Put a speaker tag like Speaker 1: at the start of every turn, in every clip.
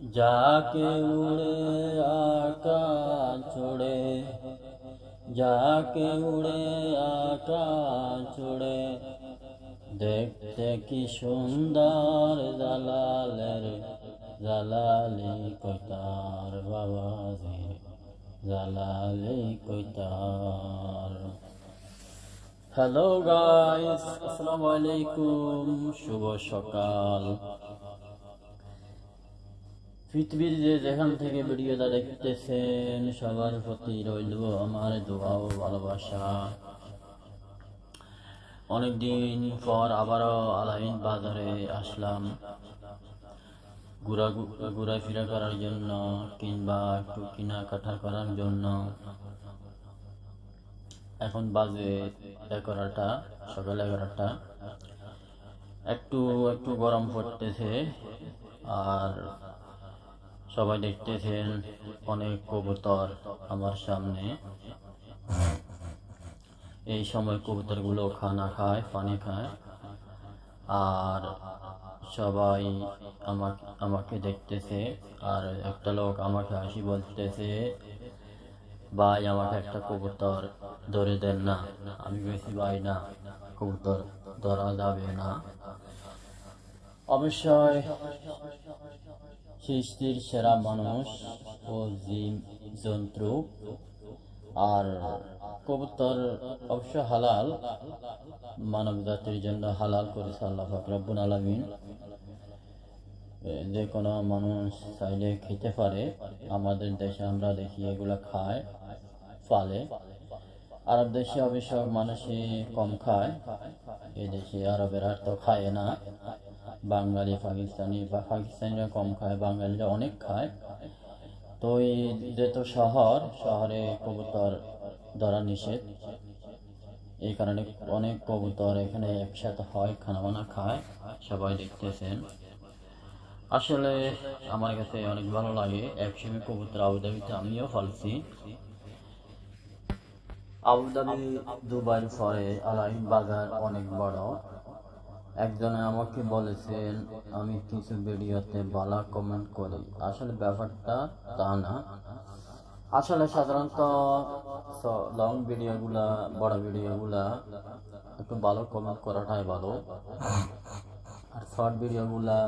Speaker 1: যাকে উড়ে আকাশ ছুড়ে যাকে উড়ে আকাশ ছুড়ে দেখতে কি সুন্দর জালালের জালালি কইতার বাবাজি জালালি কইতার হ্যালো গাইস আসসালামু আলাইকুম শুভ সকাল পৃথিবীর যে যেখান থেকে ভিডিওটা দেখতেছেন, সবার প্রতি রইল আমার দোয়া ও ভালোবাসা। অনেকদিন পর আবারও আলাইন বাজারে আসলাম। ঘুরা ঘোরাফেরা করার জন্য কিংবা একটু কেনাকাটা করার জন্য। এখন বাজে এগারোটা, সকাল এগারোটা। একটু একটু গরম পড়তেছে। আর সবাই দেখতেছেন অনেক কবুতর আমার সামনে। এই সময় কবুতরগুলো খানা খায়, পানি খায়। আর সবাই আমাকে আমাকে দেখতেছে। আর একটা লোক আমাকে হাসি বলতেছে, ভাই, আমাকে একটা কবুতর ধরে দেন না। আমি বেশি ভাই, না, কবুতর ধরা যাবে না। অবশ্যই সৃষ্টির সেরা মানুষ ও জীব জন্তু। আর কবুতর অবশ্য হালাল মানব জাতির জন্য হালাল করেছে আল্লাহ রব্বুল আলমিন। যে কোনো মানুষ চাইলে খেতে পারে। আমাদের দেশে আমরা দেখি এগুলো খায় ফালে আরব দেশে অবশ্য মানুষই কম খায় এই দেশে আরবের আর তো খায় না। বাঙালি, পাকিস্তানি বা পাকিস্তানিরা কম খায়, বাঙালিরা অনেক খায়। তো এই যেহেতু শহর, শহরে কবুতর ধরা নিষেধ। এই কারণে অনেক কবুতর এখানে একসাথে হয় খানা বানা খায়, সবাই দেখতেছেন। আসলে আমার কাছে অনেক ভালো লাগে একসঙ্গে কবুতর আবুধাবিতে আমিও ফলছি। আবুধাবি দুবাইয়ের পরে আলাইন বাজার অনেক বড়। একজনে আমাকে বলেছেন আমি কিছু ভিডিওতে বালা কমেন্ট করি। আসলে ব্যাপারটা তা না। আসলে সাধারণত লং ভিডিওগুলা বড় ভিডিওগুলা একটু ভালো কমেন্ট করাটাই ভালো। আর শর্ট ভিডিওগুলা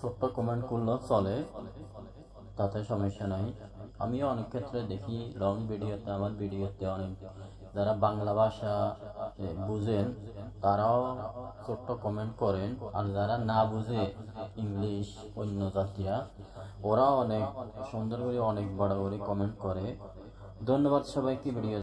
Speaker 1: ছোট্ট কমেন্ট করলেও চলে, তাতে সমস্যা নাই। আমিও অনেক ক্ষেত্রে দেখি লং ভিডিওতে আমার ভিডিওতে অনেক যারা বাংলা ভাষা বুঝেন, তারাও ছোট্ট কমেন্ট করেন। আর যারা না বুঝে ইংলিশ অন্য জাতিরা ওরাও অনেক, সুন্দর করে অনেক বড় করে কমেন্ট করে। ধন্যবাদ সবাইকে, ভিডিও